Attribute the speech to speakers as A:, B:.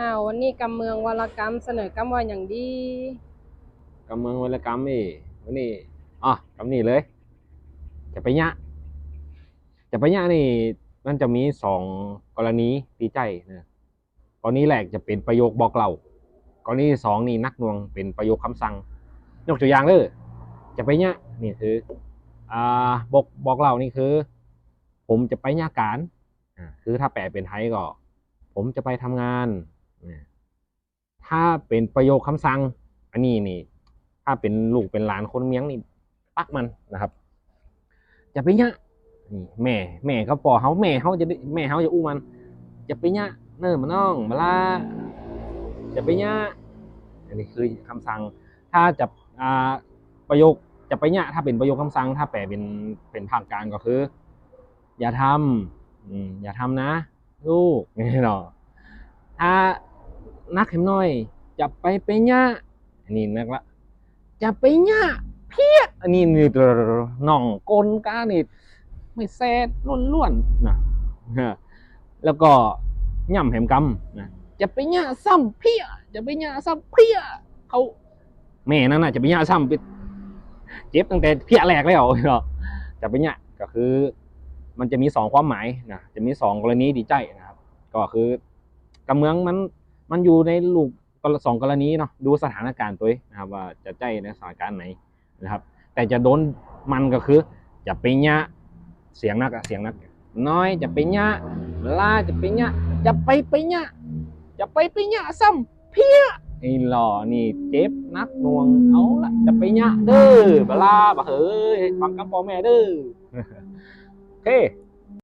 A: อ้าววันนี้กำเมืองวรกรรมเสนอกำว่าอย่างดี
B: กำเมืองวรกรรมนี่วันนี้อ๋อกำนี่เลย จะไปยะ จะไปยะนี่มันจะมีสองกรณีตีใจนะกรณีแรกจะเป็นประโยคบอกเล่ากรณีสองนี่นักหน่วงเป็นประโยคคำสั่ง ยกตัวอย่างเลยจะไปยะนี่คืออ่าบอกบอกเล่านี่คือ ผมจะไปยะการอ่าคือถ้าแปลเป็นไทยก็ ผมจะไปทำงาน ถ้าเป็นประโยคคำสั่ง อันนี้นี่ ถ้าเป็นลูกเป็นหลานคนเมียงนี่ปักมันนะครับ จะไปยะนี่แม่ แม่เขาปอเขาแม่เขาจะแม่เขาจะอู้มัน จะไปยะเนิ่มมาน้องมาลาจะไปยะอันนี้คือคำสั่ง ถ้าจะอ่าประโยคจะไปยะถ้าเป็นประโยคคำสั่ง ถ้าแปลเป็นเป็นภาคกลางก็คือ อย่าทำอืมอย่าทำนะ ลูกนี่เนาะถ้า นักเข็มน้อยจะไปไปยะอันนี้นักละจะไปยะเพี้ยอันนี้นี่น่องกลกานี่ไม่แซ่ล้วนล้วนๆนะแล้วก็ย่ำแหมกำนะจะไปยะซ้ำเพี้ยจะไปยะซ้ำเพี้ยเขาแม่นั่นน่ะจะไปยะซ้ำไปเจ็บตั้งแต่เพี้ยแรกแล้วเนาะจะไปยะก็คือ มันจะมีสองความหมายนะจะมีสองกรณีดีใจนะครับ ก็คือกำเมืองมัน มันอยู่ในลูกสองกรณีเนาะดูสถานการณ์ตัวนะครับว่าจะใจในสถานการณ์ไหนนะครับ แต่จะโดนมันก็คือ จะไปยะเสียงนักเสียงนัก น้อยจะไปยะเวลาจะไปยะจะไปไปยะจะไปไปยะซ้ำเพี้ยไอ้หล่อนี่เจ็บนักนวงเอาละจะไปยะเด้อเวลาบะเฮ้ยฟังคำพ่อแม่เด้อโอเค